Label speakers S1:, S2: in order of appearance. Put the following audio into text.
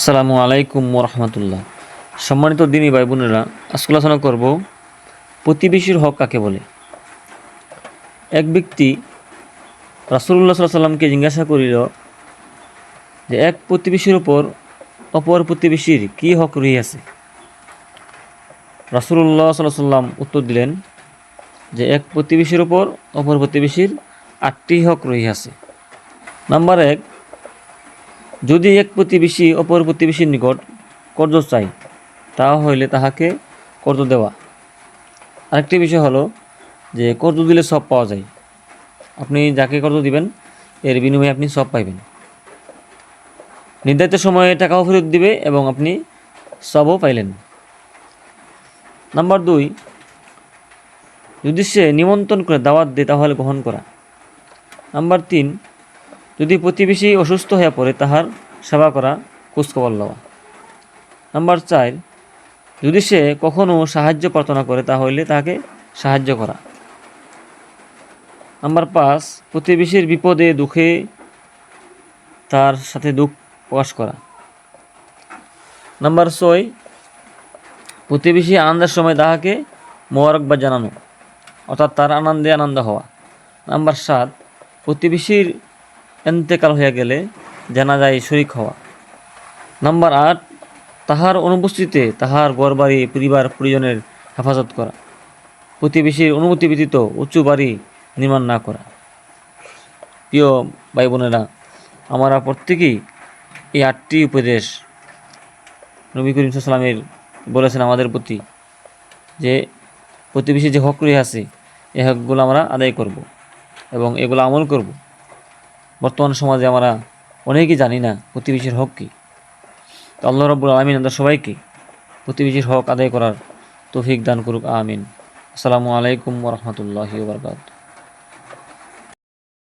S1: আসসালামু আলাইকুম রহমতুল্লাহ সম্মানিত দিনী ভাই বোনেরা, আজকে আলোচনা করব প্রতিবেশীর হক কাকে বলে? এক ব্যক্তি রাসুল্লাহ সাল্লামকে জিজ্ঞাসা করিল যে, এক প্রতিবেশীর উপর অপর প্রতিবেশীর কি হক রহিয়াছে? রাসুল্লাহ সাল্লাহ সাল্লাম উত্তর দিলেন যে, এক প্রতিবেশীর উপর অপর প্রতিবেশীর আটটি হক রহিয়াছে। নাম্বার এক যদি এক প্রতিবেশী, অপর প্রতিবেশীর নিকট কর্জ চাই তাহা হইলে তাহাকে কর্জ দেওয়া। আরেকটি বিষয় হলো যে, কর্জ দিলে সব পাওয়া যায়। আপনি যাকে কর্জ দিবেন, এর বিনিময়ে আপনি সব পাইবেন। নির্ধারিত সময়ে টাকাও ফেরত দিবে এবং আপনি সবও পাইলেন। নাম্বার দুই, যদি সে নিমন্ত্রণ করে দাওয়াত দেয়, তাহলে গ্রহণ করা। নাম্বার তিন যদি প্রতিবেশী অসুস্থ হয়ে পড়ে, তাহার সেবা করা খোঁজখবর লওয়া। নাম্বার চার, যদি সে কখনও সাহায্য প্রার্থনা করে, তাহলে তাকে সাহায্য করা। নাম্বার পাঁচ, প্রতিবেশীর বিপদে, দুঃখে তার সাথে দুঃখ প্রকাশ করা। নাম্বার ছয়, প্রতিবেশী আনন্দের সময় তাহাকে মোবারকবাদ জানানো, অর্থাৎ তার আনন্দে আনন্দ হওয়া। নাম্বার সাত, প্রতিবেশীর এন্তেকাল হয়ে গেলে জানাজায় শরিক হওয়া। নাম্বার আট, তাহার অনুপস্থিতিতে তাহার গড়বাড়ি পরিবার পরিজনের হেফাজত করা। প্রতিবেশীর অনুমতি ব্যতীত উঁচু বাড়ি নির্মাণ না করা। প্রিয় ভাই বোনেরা আমরা প্রত্যেকেই এই আটটি উপদেশ নবী করিম সাল্লামের বলেছেন আমাদের প্রতি, যে প্রতিবেশী যে হক রয়ে আছে এই হকগুলো আমরা আদায় করব এবং এগুলো আমল করব। বর্তমান সমাজে আমরা অনেকেই জানি না প্রতিবেশীর হক কী। তো আল্লাহ রব্বুল আলমিন আমরা সবাইকে প্রতিবেশীর হক আদায় করার তৌফিক দান করুক, আমিন। আসসালামু আলাইকুম রহমতুল্লাহি বারকাত